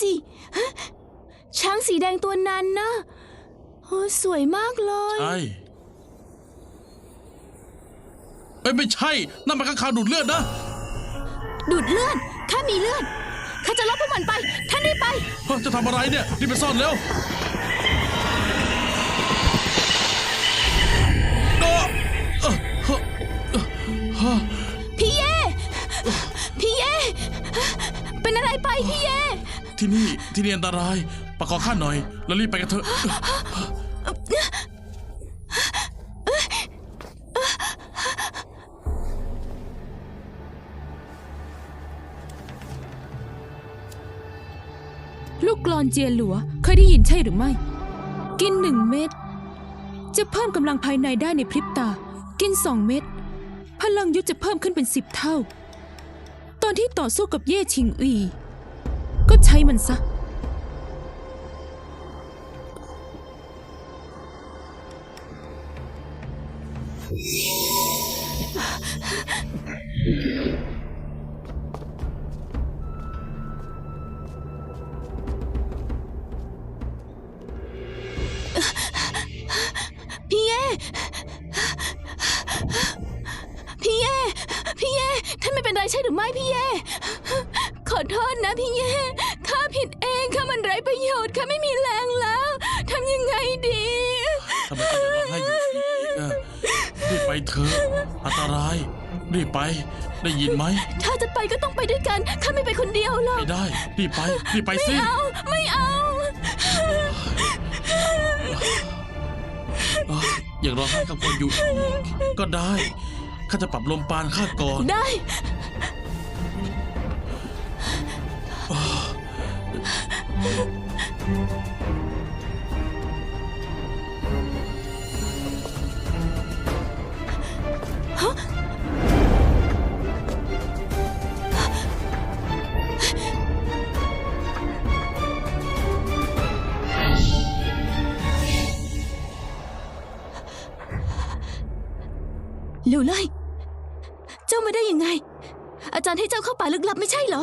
สีแดงตัวนั้นนะโอ้สวยมากเลย ใช่เอ้ยไม่ใช่ นั่นมันข้างคาวดูดเลือดนะ ดูดเลือดข้ามีเลือดข้าจะลบพวกมันไป ท่านรีบไป เฮ้ยจะทำอะไรเนี่ยรีบไปซ่อนเร็วโอ้เอ่อเฮ้อเอ่อเฮ้อพี่เย่พี่เย่เป็นอะไรไปพี่เย่ ที่นี่ที่นี่อันตรายประคองข้าหน่อย แล้วรีบไปกันเถอะลูกกลอนเจียหลัว เคยได้ยินใช่หรือไม่ กินหนึ่งเม็ดจะเพิ่มกำลังภายในได้ในพริบตา กินสองเม็ดพลังยุทธจะเพิ่มขึ้นเป็นสิบเท่า ตอนที่ต่อสู้กับเย่ชิงอี ก็ใช้มันซะ พี่เย่พี่เย่พี่เย่ท่านไม่เป็นไรใช่หรือไม่พี่เย่ อโทษนะพี่เย่ข้าผิดเองข้ามันไร้ประโยชน์ข้าไม่มีแรงแล้วทำยังไงดีทำไมข้าจะร้องไห้อยู่อีกอะรีบไปเถอะอันตราย รีบไป ได้ยินไหม ถ้าจะไปก็ต้องไปด้วยกันข้าไม่ไปคนเดียวหรอกไม่ได้ รีบไป รีบไปไม่สิเอาไม่เอาเอ้ยอย่างร้องไห้กับคนอยู่อีกก็ได้ ข้าจะปรับลมปานข้าก่อน ได้ หลิวเลย เจ้ามาได้ยังไง อาจารย์ให้เจ้าเข้าป่าลึกลับไม่ใช่เหรอ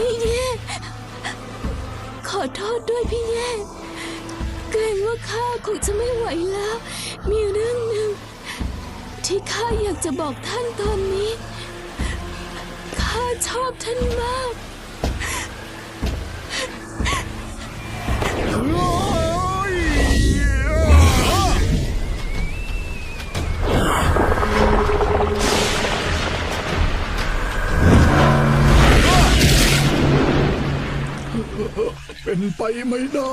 พี่แย่ขอโทษด้วยพี่แย่เกรงว่าข้าคงจะไม่ไหวแล้ว มีเรื่องหนึ่ง ที่ข้าอยากจะบอกท่านตอนนี้ ข้าชอบท่านมาก เป็นไปไม่ได้